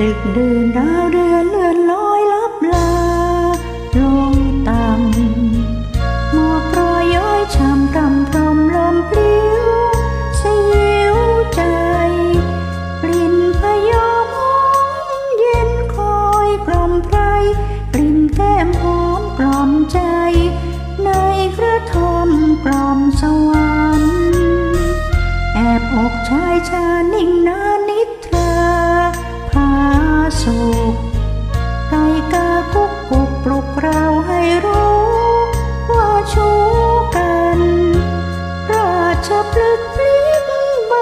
ดึกดื่นดาวเดือนเลื่อนลอยลับลาลงต่ำหมอกโปรยย้อยช่ำกำพรมลมปลิวสยิวใจกลิ่นพยอมหอมเย็นคอยกล่อมไพรกลิ่นแก้มหอมกล่อมใจ ในกระทอมกล่อมสวรรค์แอบอกชายชานิ่งนา สุขไก่กากุกกุกปลุกเราให้รู้ ว่าชูกันราชพฤกษ์พลิกใบ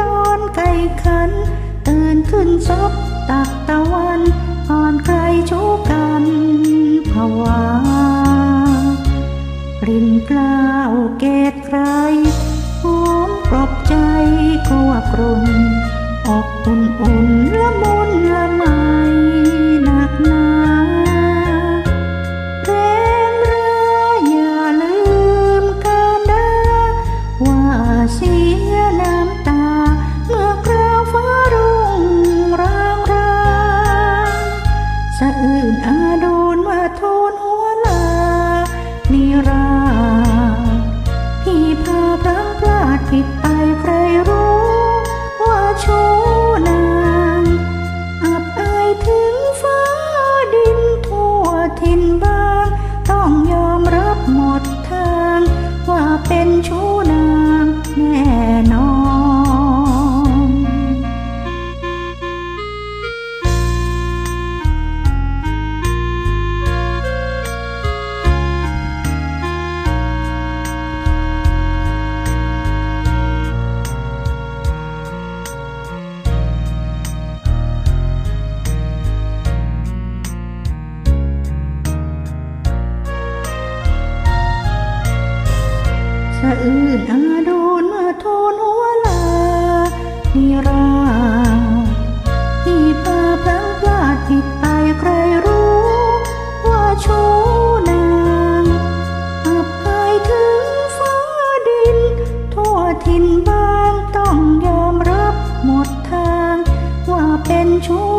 ตอนไก่ขัน ตื่นขึ้นซบตักตะวันก่อนใครชูกันภาวากลิ่นกล้าวเกตใครหอมกรบใจกลัวกรุ่น ระอื่นอาโดูนมาโทนหัวลาที่ราที่พาพลั้งพลาดผิดไปใครรู้ ว่าชูนางอับอายถึงฟ้าดิน ทั่วทินบ้างต้องยอมรับหมดทาง ว่าเป็นชู้